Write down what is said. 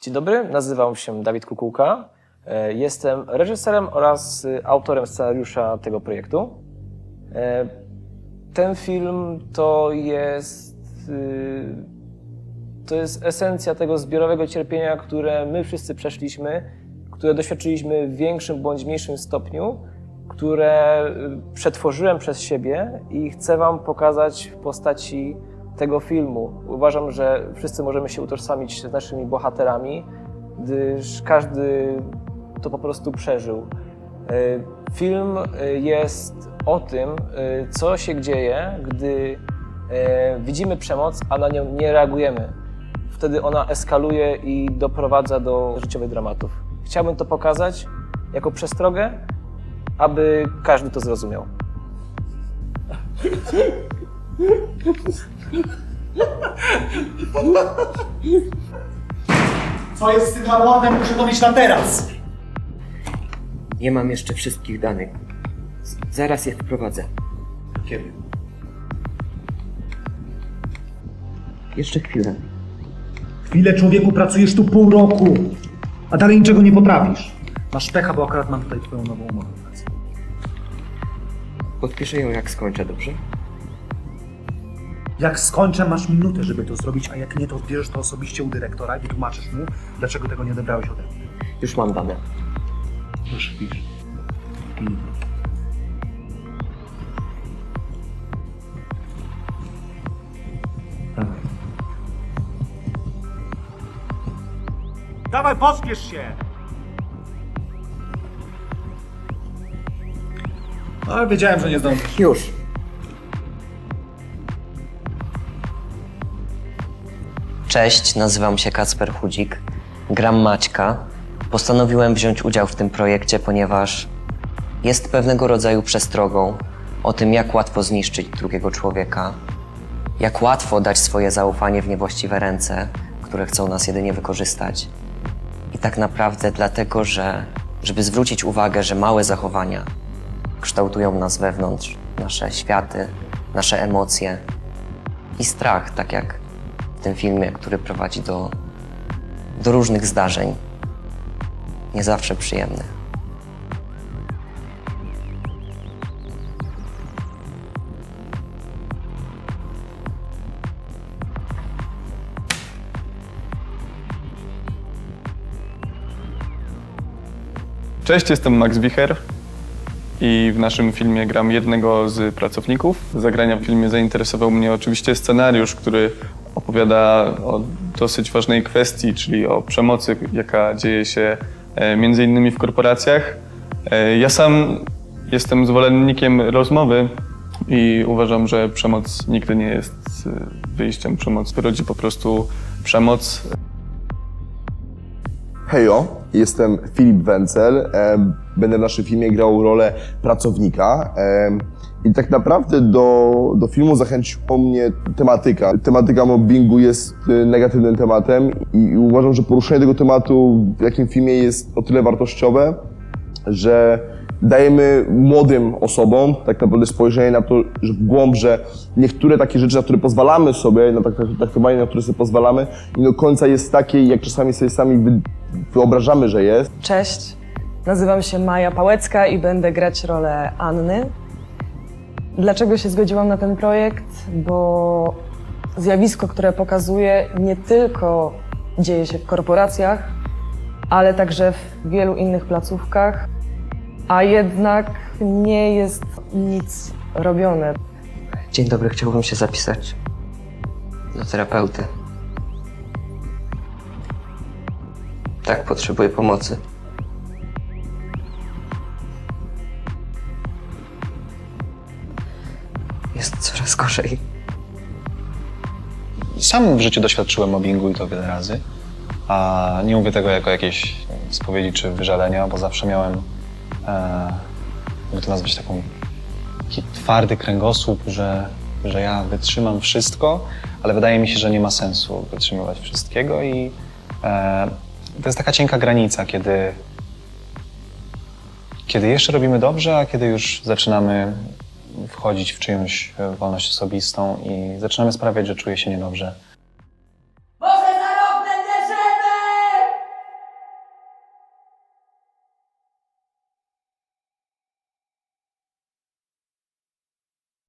Dzień dobry, nazywam się Dawid Kukułka. E, Jestem reżyserem oraz y, autorem scenariusza tego projektu. E, Ten film to jest, y, to jest esencja tego zbiorowego cierpienia, które my wszyscy przeszliśmy, które doświadczyliśmy w większym bądź mniejszym stopniu, które y, przetworzyłem przez siebie i chcę Wam pokazać w postaci tego filmu. Uważam, że wszyscy możemy się utożsamić z naszymi bohaterami, gdyż każdy to po prostu przeżył. Y, Film y, jest o tym, y, co się dzieje, gdy widzimy przemoc, a na nią nie reagujemy. Wtedy ona eskaluje i doprowadza do życiowych dramatów. Chciałbym to pokazać jako przestrogę, aby każdy to zrozumiał. Co jest z tym Howardem, muszę dowiedzieć na teraz. Nie mam jeszcze wszystkich danych. Z- Zaraz je wprowadzę. Kiedy? Jeszcze chwilę. Chwilę, człowieku, pracujesz tu pół roku, a dalej niczego nie potrafisz. Masz pecha, bo akurat mam tutaj twoją nową umowę pracy. Podpiszę ją jak skończę, dobrze? Jak skończę, masz minutę, żeby to zrobić, a jak nie, to odbierzesz to osobiście u dyrektora i wytłumaczysz mu, dlaczego tego nie odebrałeś ode mnie. Już mam dane. Proszę, pisz. Mm. Dawaj, pospiesz się! Ale wiedziałem, że nie zdążysz. Już. Cześć, nazywam się Kacper Chudzik, gram Maćka. Postanowiłem wziąć udział w tym projekcie, ponieważ jest pewnego rodzaju przestrogą o tym, jak łatwo zniszczyć drugiego człowieka, jak łatwo dać swoje zaufanie w niewłaściwe ręce, które chcą nas jedynie wykorzystać. I tak naprawdę dlatego, że żeby zwrócić uwagę, że małe zachowania kształtują nas wewnątrz, nasze światy, nasze emocje i strach, tak jak w tym filmie, który prowadzi do, do różnych zdarzeń, nie zawsze przyjemnych. Cześć, jestem Max Wicher i w naszym filmie gram jednego z pracowników. Zagrania w filmie zainteresował mnie oczywiście scenariusz, który opowiada o dosyć ważnej kwestii, czyli o przemocy, jaka dzieje się e, między innymi w korporacjach. E, Ja sam jestem zwolennikiem rozmowy i uważam, że przemoc nigdy nie jest e, wyjściem. Przemoc rodzi po prostu przemoc. Hejo, jestem Filip Wencel. Będę w naszym filmie grał rolę pracownika. I tak naprawdę do, do filmu zachęciła mnie tematyka. Tematyka mobbingu jest y, negatywnym tematem i uważam, że poruszenie tego tematu w jakim filmie jest o tyle wartościowe, że dajemy młodym osobom tak naprawdę spojrzenie na to, że w głąb, że niektóre takie rzeczy, na które pozwalamy sobie, na tak- traktowanie, na które sobie pozwalamy, nie do końca jest takie, jak czasami sobie sami wy, wyobrażamy, że jest. Cześć, nazywam się Maja Pałecka i będę grać rolę Anny. Dlaczego się zgodziłam na ten projekt? Bo zjawisko, które pokazuje, nie tylko dzieje się w korporacjach, ale także w wielu innych placówkach, a jednak nie jest nic robione. Dzień dobry, chciałbym się zapisać do terapeuty. Tak, potrzebuję pomocy. Jest coraz gorzej. Sam w życiu doświadczyłem mobbingu i to wiele razy. A nie mówię tego jako jakieś spowiedzi czy wyżalenia, bo zawsze miałem, e, to nazwać, taką, taki twardy kręgosłup, że, że ja wytrzymam wszystko, ale wydaje mi się, że nie ma sensu wytrzymywać wszystkiego i e, to jest taka cienka granica, kiedy, kiedy jeszcze robimy dobrze, a kiedy już zaczynamy wchodzić w czyjąś e, wolność osobistą i zaczynamy sprawiać, że czuję się niedobrze.